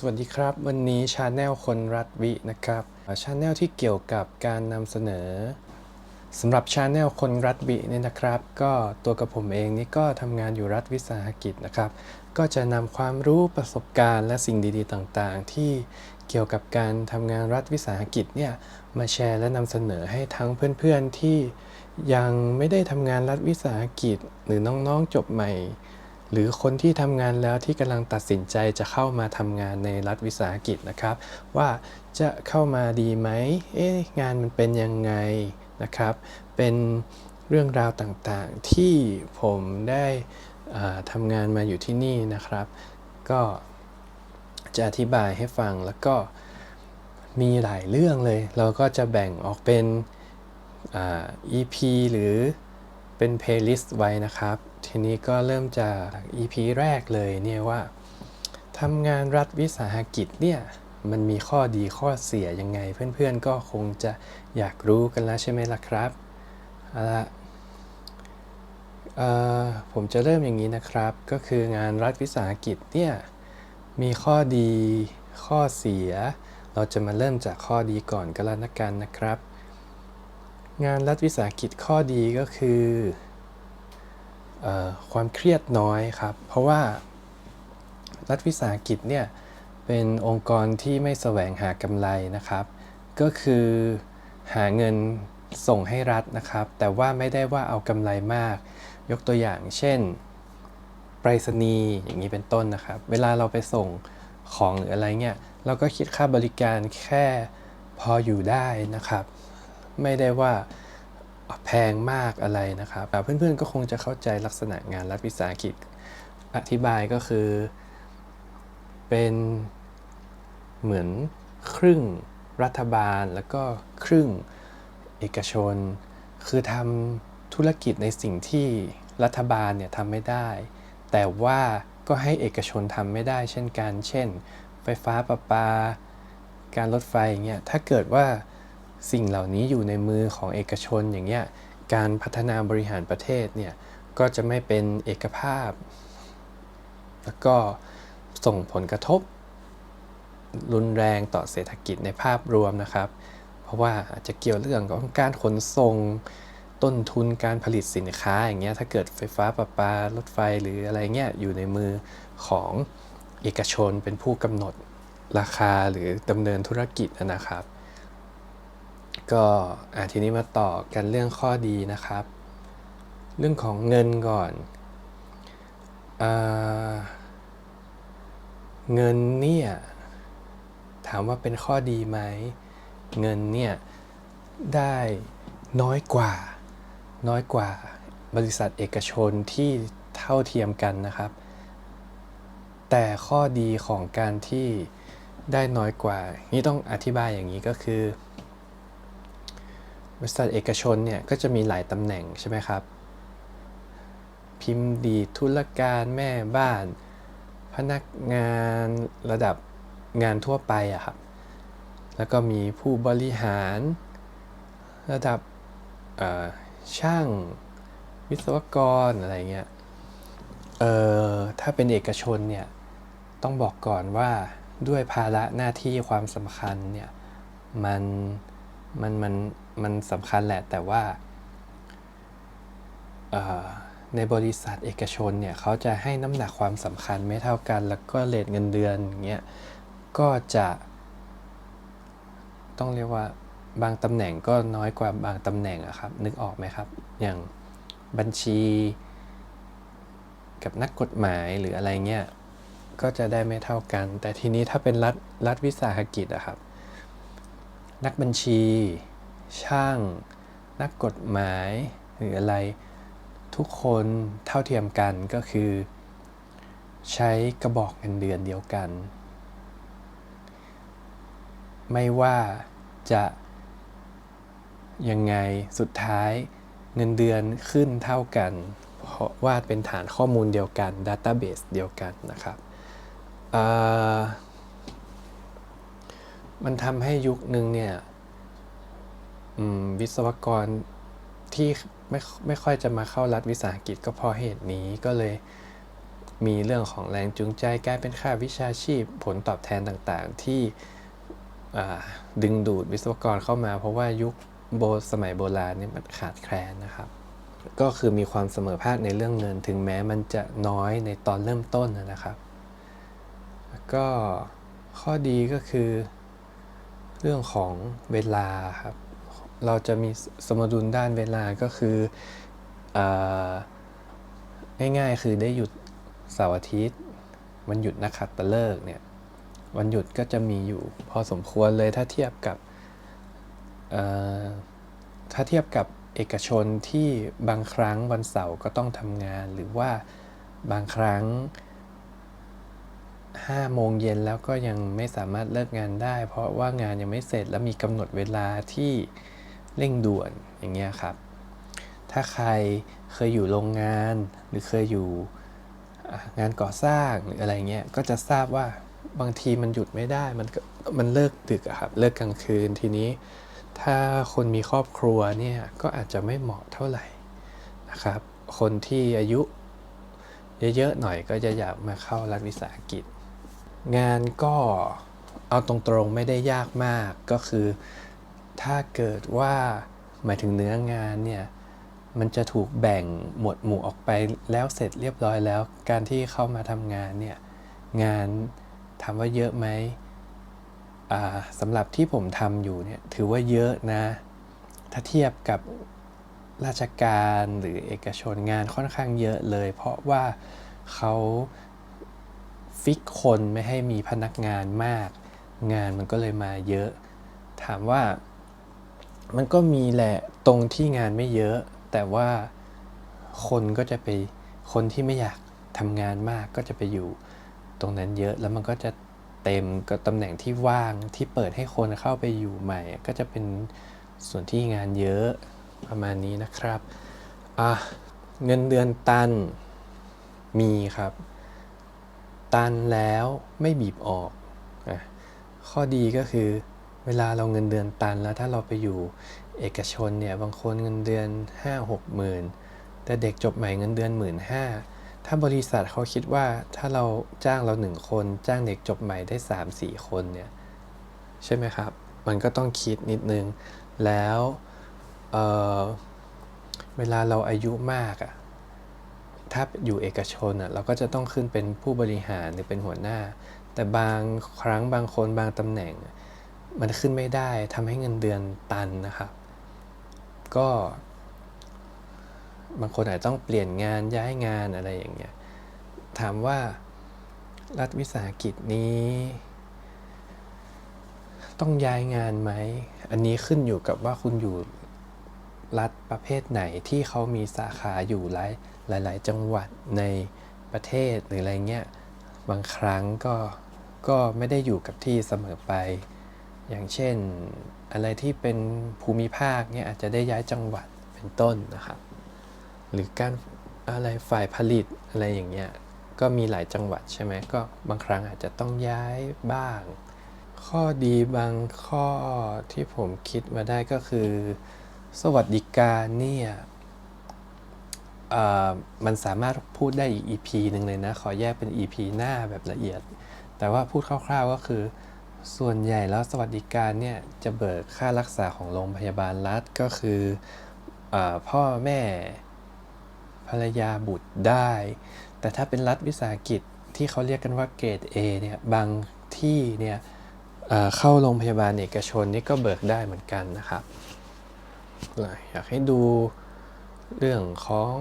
สวัสดีครับ วันนี้ชาแนลคนรัฐวินะครับชาแนลที่เกี่ยวกับการนำเสนอสำหรับชาแนลคนรัฐวิเนี่ยนะครับ ก็ตัวกับผมเองนี่ก็ทำงานอยู่รัฐวิสาหกิจนะครับ ก็จะนำความรู้ประสบการณ์และสิ่งดีๆ ต่างๆ ที่เกี่ยวกับการทำงานรัฐวิสาหกิจเนี่ยมาแชร์และนำเสนอให้ทั้งเพื่อนๆที่ยังไม่ได้ทำงานรัฐวิสาหกิจ หรือน้องๆจบใหม่ หรือคนที่ทำงานแล้วที่กำลังตัดสินใจจะเข้ามาทำงานในรัฐวิสาหกิจนะครับ ว่าจะเข้ามาดีไหมเอ๊ะงานมันเป็นยังไงนะครับ เป็นเรื่องราวต่างๆ ที่ผมได้ทำงานมาอยู่ที่นี่นะครับ ก็จะอธิบายให้ฟังแล้วก็มีหลายเรื่องเลย เราก็จะแบ่งออกเป็น EP หรือเป็น playlist ไว้นะครับ ทีนี้ก็เริ่มจาก EP แรกเลยเนี่ยว่าทำงานรัฐวิสาหกิจเนี่ยมันมีข้อดีข้อเสียยังไง เพื่อนๆก็คงจะอยากรู้กันแล้วใช่ไหมล่ะครับเอาละเอ่อผมจะเริ่มอย่างนี้นะครับ ก็คืองานรัฐวิสาหกิจเนี่ยมีข้อดีข้อเสีย เราจะมาเริ่มจากข้อดีก่อนก็แล้วกันนะครับ งานรัฐวิสาหกิจข้อดีก็คือ ความเครียดน้อยครับ เพราะว่ารัฐวิสาหกิจเนี่ยเป็นองค์กรที่ไม่แสวงหากำไรนะครับ ก็คือหาเงินส่งให้รัฐนะครับ แต่ว่าไม่ได้ว่าเอากำไรมาก ยกตัวอย่างเช่นไปรษณีย์อย่างนี้เป็นต้นนะครับ เวลาเราไปส่งของหรืออะไรเงี้ยเราก็คิดค่าบริการแค่พออยู่ได้นะครับ ไม่ได้ว่า แพงมากอะไรนะครับแต่เพื่อนๆก็คงจะเข้าใจลักษณะงานรัฐวิสาหกิจ อธิบายก็คือ เป็นเหมือนครึ่งรัฐบาลแล้วก็ครึ่งเอกชน คือทำธุรกิจในสิ่งที่รัฐบาลเนี่ยทำไม่ได้ แต่ว่าก็ให้เอกชนทำไม่ได้เช่นกัน เช่น ไฟฟ้าประปา การรถไฟอย่างเงี้ย ถ้าเกิดว่า สิ่งเหล่านี้อยู่ในมือของเอกชนอย่างเงี้ยการพัฒนาบริหารประเทศเนี่ยก็จะไม่เป็นเอกภาพ แล้วก็ส่งผลกระทบ รุนแรงต่อเศรษฐกิจในภาพรวมนะครับ เพราะว่าอาจจะเกี่ยวเรื่องของการขนส่งต้นทุนการผลิตสินค้าอย่างเงี้ยถ้าเกิดไฟฟ้าประปารถไฟหรืออะไรเงี้ยอยู่ในมือของเอกชนเป็นผู้กำหนดราคาหรือดำเนินธุรกิจนะครับ ก็อะทีนี้มาต่อกันเรื่องข้อดีนะครับ เรื่องของเงินก่อนอเงินเนี่ยถามว่าเป็นข้อดีไหม เงินเนี่ยได้น้อยกว่า น้อยกว่าบริษัทเอกชนที่เท่าเทียมกันนะครับ แต่ข้อดีของการที่ได้น้อยกว่า นี่ต้องอธิบายอย่างนี้ก็คือ บริษัทเอกชนเนี่ยก็จะมีหลายตำแหน่งใช่ไหมครับ พิมพ์ดีธุรการแม่บ้าน พนักงานระดับงานทั่วไปอะครับ แล้วก็มีผู้บริหาร ระดับช่างวิศวกรอะไรเงี้ย เอ่อ ถ้าเป็นเอกชนเนี่ย ต้องบอกก่อนว่าด้วยภาระหน้าที่ความสำคัญเนี่ย มัน มัน มัน มันสำคัญแหละแต่ว่าในบริษัทเอกชนเนี่ยเขาจะให้น้ำหนักความสำคัญไม่เท่ากัน แล้วก็เลทเงินเดือนอย่างเงี้ยก็จะต้องเรียกว่าบางตำแหน่งก็น้อยกว่าบางตำแหน่งอะครับ นึกออกไหมครับ อย่างบัญชี กับนักกฎหมายหรืออะไรเงี้ยก็จะได้ไม่เท่ากัน แต่ทีนี้ถ้าเป็นรัฐรัฐวิสาหกิจอะครับ นักบัญชี ช่าง นักกฎหมาย หรืออะไร ทุกคนเท่าเทียมกันก็คือ ใช้กระบอกเงินเดือนเดียวกัน ไม่ว่าจะยังไงสุดท้ายเงินเดือนขึ้นเท่ากัน เพราะว่าเป็นฐานข้อมูลเดียวกัน Database เดียวกันนะครับมันทำให้ยุคนึงเนี่ย วิศวกรที่ไม่ไม่ค่อยจะมาเข้ารัฐวิสาหกิจก็เพราะเหตุนี้ก็เลยมีเรื่องของแรงจูงใจกลายเป็นค่าวิชาชีพผลตอบแทนต่างๆ ที่ดึงดูดวิศวกรเข้ามา เพราะว่ายุคโบสมัยโบราณเนี่ยมันขาดแคลนนะครับ ก็คือมีความเสมอภาคในเรื่องเงิน ถึงแม้มันจะน้อยในตอนเริ่มต้นนะครับก็ข้อดีก็คือเรื่องของเวลาครับ เราจะมีสมดุลด้านเวลาก็คืออง่ายๆคือได้หยุดเสาร์อาทิตย์ วันหยุดนักขัตฤกษ์เนี่ยวันหยุดก็จะมีอยู่พอสมควรเลยถ้าเทียบกับถ้าเทียบกับเอกชนที่บางครั้งวันเสาร์ก็ต้องทำงาน หรือว่าบางครั้ง5โมงเย็นแล้วก็ยังไม่สามารถเลิกงานได้ เพราะว่างานยังไม่เสร็จและมีกำหนดเวลาที่ เร่งด่วนอย่างเงี้ยครับ ถ้าใครเคยอยู่โรงงานหรือเคยอยู่งานก่อสร้างหรืออะไรเงี้ยก็จะทราบว่าบางทีมันหยุดไม่ได้มันมันเลิกดึกอะครับเลิกกลางคืนทีนี้ ถ้าคนมีครอบครัวเนี่ยก็อาจจะไม่เหมาะเท่าไหร่นะครับ คนที่อายุเยอะๆหน่อยก็จะอยากมาเข้ารัฐวิสาหกิจ งานก็เอาตรงๆไม่ได้ยากมากก็คือ ถ้าเกิดว่าหมายถึงเนื้องานเนี่ยมันจะถูกแบ่งหมวดหมู่ออกไปแล้วเสร็จเรียบร้อยแล้ว การที่เข้ามาทำงานเนี่ยงานถามว่าเยอะไหมสำหรับที่ผมทำอยู่เนี่ยถือว่าเยอะนะ ถ้าเทียบกับราชการหรือเอกชนงานค่อนข้างเยอะเลย เพราะว่าเขาฟิกคนไม่ให้มีพนักงานมาก งานมันก็เลยมาเยอะ ถามว่า มันก็มีแหละตรงที่งานไม่เยอะ แต่ว่าคนก็จะไปคนที่ไม่อยากทำงานมากก็จะไปอยู่ตรงนั้นเยอะแล้วมันก็จะเต็มกับตำแหน่งที่ว่างที่เปิดให้คนเข้าไปอยู่ใหม่ ก็จะเป็นส่วนที่งานเยอะประมาณนี้นะครับอะเงินเดือนตันมีครับ ตันแล้วไม่บีบออกอข้อดีก็คือ เวลาเราเงินเดือนตันแล้วถ้าเราไปอยู่เอกชนเนี่ยบางคนเงินเดือน 5 6หมื่นแต่เด็กจบใหม่เงินเดือน1 5ื่นถ้าบริษัทเขาคิดว่าถ้าเราจ้างเราหนึ่งคน จ้างเด็กจบใหม่ได้ 3 4 คนเนี่ยใช่ไหมครับ มันก็ต้องคิดนิดนึง แล้วเเวลาเราอายุมากอะถ้าอยู่เอกชนอะเราก็จะต้องขึ้นเป็นผู้บริหารหรือเป็นหัวหน้า แต่บางครั้งบางคนบางตำแหน่ง มันขึ้นไม่ได้ทำให้เงินเดือนตันนะครับ ก็ บางคนอาจต้องเปลี่ยนงานย้ายงานอะไรอย่างเงี้ย ถามว่ารัฐวิสาหกิจนี้ ต้องย้ายงานไหม อันนี้ขึ้นอยู่กับว่าคุณอยู่รัฐประเภทไหนที่เขามีสาขาอยู่หลายหลายจังหวัดในประเทศหรืออะไรเงี้ย บางครั้งก็ก็ไม่ได้อยู่กับที่เสมอไป อย่างเช่นอะไรที่เป็นภูมิภาคเนี่ยอาจจะได้ย้ายจังหวัดเป็นต้นนะครับ หรือการอะไรฝ่ายผลิตอะไรอย่างเงี้ยก็มีหลายจังหวัดใช่ไหมก็บางครั้งอาจจะต้องย้ายบ้าง ข้อดีบางข้อที่ผมคิดมาได้ก็คือ สวัสดิการเนี่ยมันสามารถพูดได้อีก EP หนึ่งเลยนะ ขอแยกเป็น EP หน้าแบบละเอียด แต่ว่าพูดคร่าวๆก็คือ ส่วนใหญ่แล้วสวัสดิการเนี่ยจะเบิกค่ารักษาของโรงพยาบาลรัฐก็คืออพ่อแม่ภรรยาบุตรได้ แต่ถ้าเป็นรัฐวิสาหกิจที่เขาเรียกกันว่าเกรด A เนี่ยบางที่เนี่ยเข้าโรงพยาบาลเอกชนนี่ก็เบิกได้เหมือนกันนะครับอยากให้ดูเรื่องของ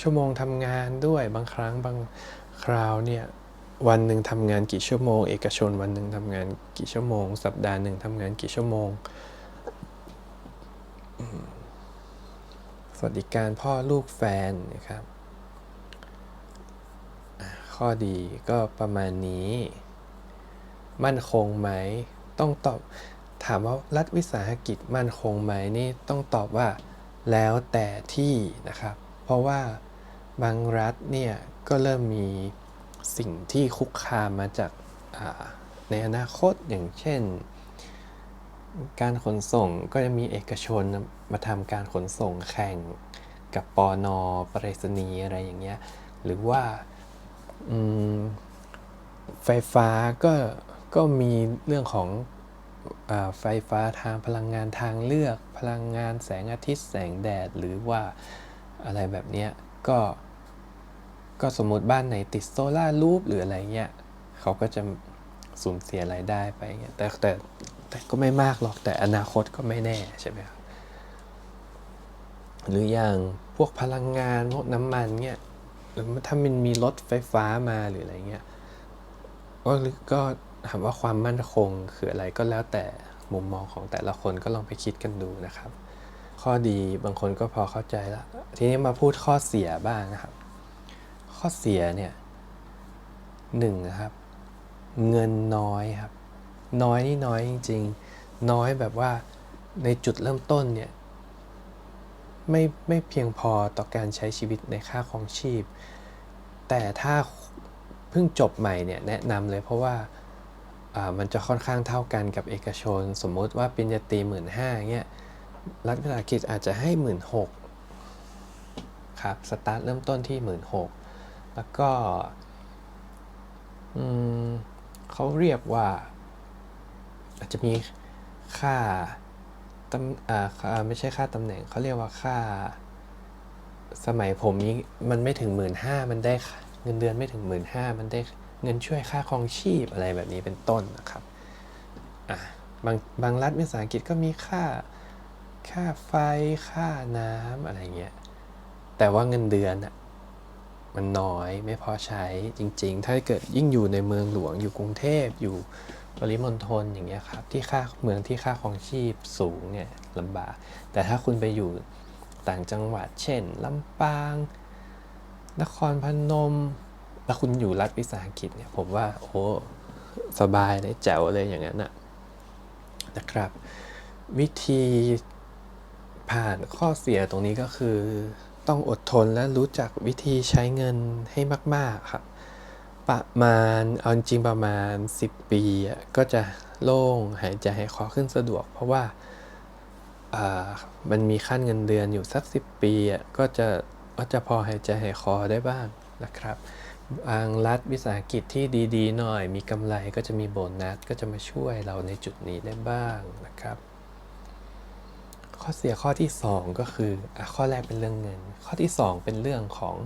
ชั่วโมงทำงานด้วยบางครั้งบางคราวเนี่ย วันหนึ่งทำงานกี่ชั่วโมง เอกชนวันหนึ่งทำงานกี่ชั่วโมง สัปดาห์หนึ่งทำงานกี่ชั่วโมง สวัสดิการพ่อลูกแฟนนะครับ ข้อดีก็ประมาณนี้ มั่นคงไหม ต้องตอบถามว่ารัฐวิสาหกิจมั่นคงไหมนี่ต้องตอบว่าแล้วแต่ที่นะครับ เพราะว่าบางรัฐเนี่ยก็เริ่มมี สิ่งที่คุกคามมาจากในอนาคตอย่างเช่น การขนส่งก็จะมีเอกชนมาทำการขนส่งแข่งกับปอนอปรษณีอะไรอย่างเงี้ยหรือว่าไฟฟ้าก็ก็มีเรื่องของอไฟฟ้าทางพลังงานทางเลือก พลังงานแสงอาทิตย์แสงแดด หรือว่าอะไรแบบเนี้ยก็ ก็สมมติบ้านไหนติดโซลารูฟหรืออะไรเงี้ยเขาก็จะสูญเสียรายได้ไปเงี้ยแต่แต่แต่ก็ไม่มากหรอกแต่อนาคตก็ไม่แน่ใช่ไหมครับหรืออย่างพวกพลังงานพวกน้ำมันเนี่ยหรือถ้ามันมีรถไฟฟ้ามาหรืออะไรเงี้ยก็หรือก็ถามว่าความมั่นคงคืออะไรก็แล้วแต่มุมมองของแต่ละคนก็ลองไปคิดกันดูนะครับ ข้อดีบางคนก็พอเข้าใจแล้วทีนี้มาพูดข้อเสียบ้างนะครับ ข้อเสียเนี่ยหนึ่งนะครับ เงินน้อยครับ น้อยนี่น้อยจริง ๆ น้อยแบบว่าในจุดเริ่มต้นเนี่ยไม่ไม่เพียงพอต่อการใช้ชีวิตในค่าของชีพ แต่ถ้าเพิ่งจบใหม่เนี่ยแนะนำเลยเพราะว่าอ่ามันจะค่อนข้างเท่ากันกับเอกชน สมมติว่าปริญญาตรีหมื่นห้าเงี้ยรัฐวิสาหกิจอาจจะให้หมื่นหกครับ สตาร์ทเริ่มต้นที่หมื่นหก แล้วก็เขาเรียกว่า อาจจะมีค่าตำอ่าไม่ใช่ค่าตำแหน่งเขาเรียกว่าค่า สมัยผมนี้มันไม่ถึงหมื่นห้ามันได้เงินเดือนไม่ถึงหมื่นห้ามันได้เงินช่วยค่าครองชีพอะไรแบบนี้เป็นต้นนะครับอะบางบางรัฐวิสาหกิจก็มีค่าค่าไฟค่าน้ำอะไรเงี้ยแต่ว่าเงินเดือนอะ มันน้อยไม่พอใช้จริง ๆ ถ้าเกิดยิ่งอยู่ในเมืองหลวงอยู่กรุงเทพอยู่ปริมณฑลอย่างเงี้ยครับที่ค่าเมืองที่ค่าครองชีพสูงเนี่ยลำบาก แต่ถ้าคุณไปอยู่ต่างจังหวัด เช่นลำปาง นครพนม แล้วคุณอยู่รัฐวิสาหกิจเนี่ยผมว่าโอ้สบายเลยแจ๋วเลยอย่างนั้นนะนะครับ วิธีผ่านข้อเสียตรงนี้ก็คือ ต้องอดทนและรู้จักวิธีใช้เงินให้มาก ๆ ครับ ประมาณเอาจริงประมาณ 10 ปีอะก็จะโล่งหายใจหายคอขึ้นสะดวก เพราะว่าอ่ามันมีขั้นเงินเดือนอยู่สักสิปีอะก็จะก็จะพอหายใจหายคอได้บ้างนะครับบางรัฐวิสาหกิจที่ดี ๆ หน่อย มีกำไรก็จะมีโบนัสก็จะมาช่วยเราในจุดนี้ได้บ้างนะครับ ข้อเสียข้อที่ 2 ก็คืออะข้อแรกเป็นเรื่องเงิน ข้อที่ 2 เป็นเรื่องของ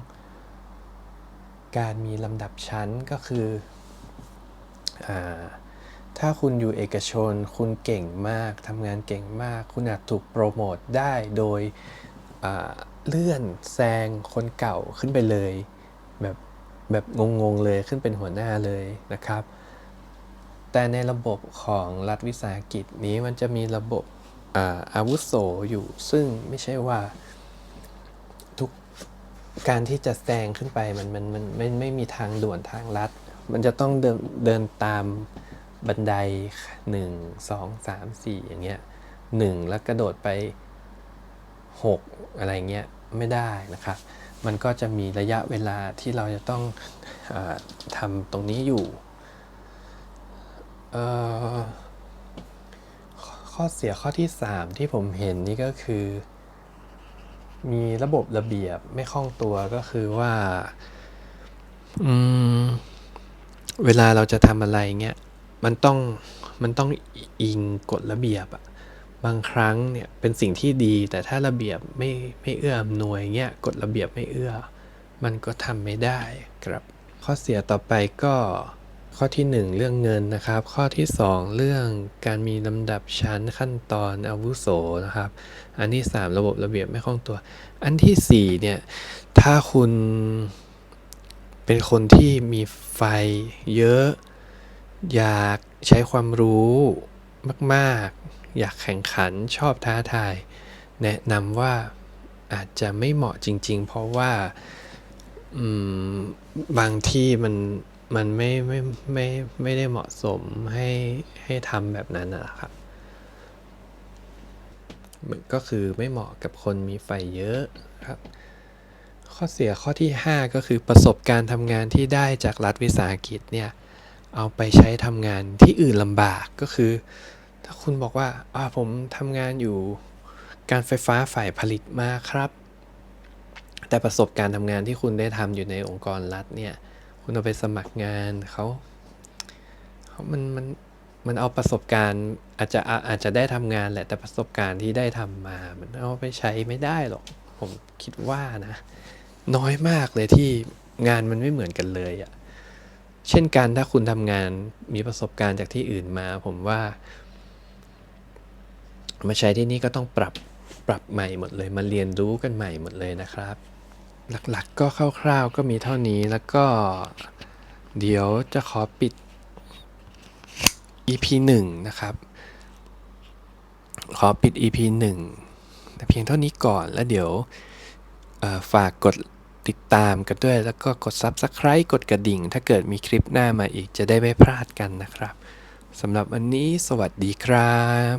การมีลำดับชั้นก็คืออ่าถ้าคุณอยู่เอกชน คุณเก่งมากทำงานเก่งมาก คุณอาจถูกโปรโมทได้โดยเลื่อนแซงคนเก่าขึ้นไปเลย แบบแบบงงๆเลยขึ้นเป็นหัวหน้าเลยนะครับ แต่ในระบบของรัฐวิสาหกิจนี้มันจะมีระบบ อาวุโสอยู่ ซึ่งไม่ใช่ว่าทุกการที่จะแซงขึ้นไปมันมันมันไม่ไม่มีทางด่วนทางลัด มันจะต้องเดินเดินตามบันได1 2 3 4อย่างเงี้ย1แล้วกระโดดไป6อะไรเงี้ยไม่ได้นะครับ มันก็จะมีระยะเวลาที่เราจะต้องอทำตรงนี้อยู่ เอ่อ ข้อเสียข้อที่ 3 ที่ผมเห็นนี่ก็คือ มีระบบระเบียบไม่คล่องตัวก็คือว่าอืมเวลาเราจะทำอะไรเงี้ยมันต้องมันต้องอิงกฎระเบียบอะบางครั้งเนี่ยเป็นสิ่งที่ดี แต่ถ้าระเบียบไม่ไม่เอื้ออำนวยเงี้ยกฎระเบียบไม่เอื้อ มันก็ทำไม่ได้ครับ ข้อเสียต่อไปก็ ข้อที่ 1 เรื่องเงินนะครับ ข้อที่ 2 เรื่องการมีลำดับชั้นขั้นตอนอาวุโสนะครับ อันที่ 3 ระบบระเบียบไม่คล่องตัว อันที่4เนี่ยถ้าคุณเป็นคนที่มีไฟเยอะ อยากใช้ความรู้มากๆ อยากแข่งขันชอบท้าทาย แนะนำว่าอาจจะไม่เหมาะจริง ๆ เพราะว่าบางที่มัน มันไม่ไม่ไม่ไม่ได้เหมาะสมให้ให้ทำแบบนั้นนะครับก็คือไม่เหมาะกับคนมีไฟเยอะครับ ข้อเสียข้อที่ 5 ก็คือประสบการณ์ทำงานที่ได้จากรัฐวิสาหกิจเนี่ย เอาไปใช้ทำงานที่อื่นลำบากก็คือ ถ้าคุณบอกว่าอ่าผมทำงานอยู่การไฟฟ้าฝ่ายผลิตมาครับ แต่ประสบการณ์ทำงานที่คุณได้ทำอยู่ในองค์กรรัฐเนี่ย คุณเอาไปสมัครงานเขาเขามันมันมันเอาประสบการณ์อาจจะอาจจะได้ทำงานแหละแต่ประสบการณ์ที่ได้ทำมา มันเอาไปใช้ไม่ได้หรอก ผมคิดว่านะ น้อยมากเลยที่งานมันไม่เหมือนกันเลยอะเช่นกันถ้าคุณทำงานมีประสบการณ์จากที่อื่นมา ผมว่า มาใช้ที่นี่ก็ต้องปรับปรับใหม่หมดเลยมาเรียนรู้กันใหม่หมดเลยนะครับ หลักๆ ก็คร่าวๆ ก็มีเท่านี้แล้วก็เดี๋ยวจะขอปิด EP 1 นะครับ ขอปิด EP 1 แต่เพียงเท่านี้ก่อนแล้วเดี๋ยวฝากกดติดตามกันด้วย แล้วก็กด Subscribe กดกระดิ่ง ถ้าเกิดมีคลิปหน้ามาอีกจะได้ไม่พลาดกันนะครับสำหรับวันนี้สวัสดีครับ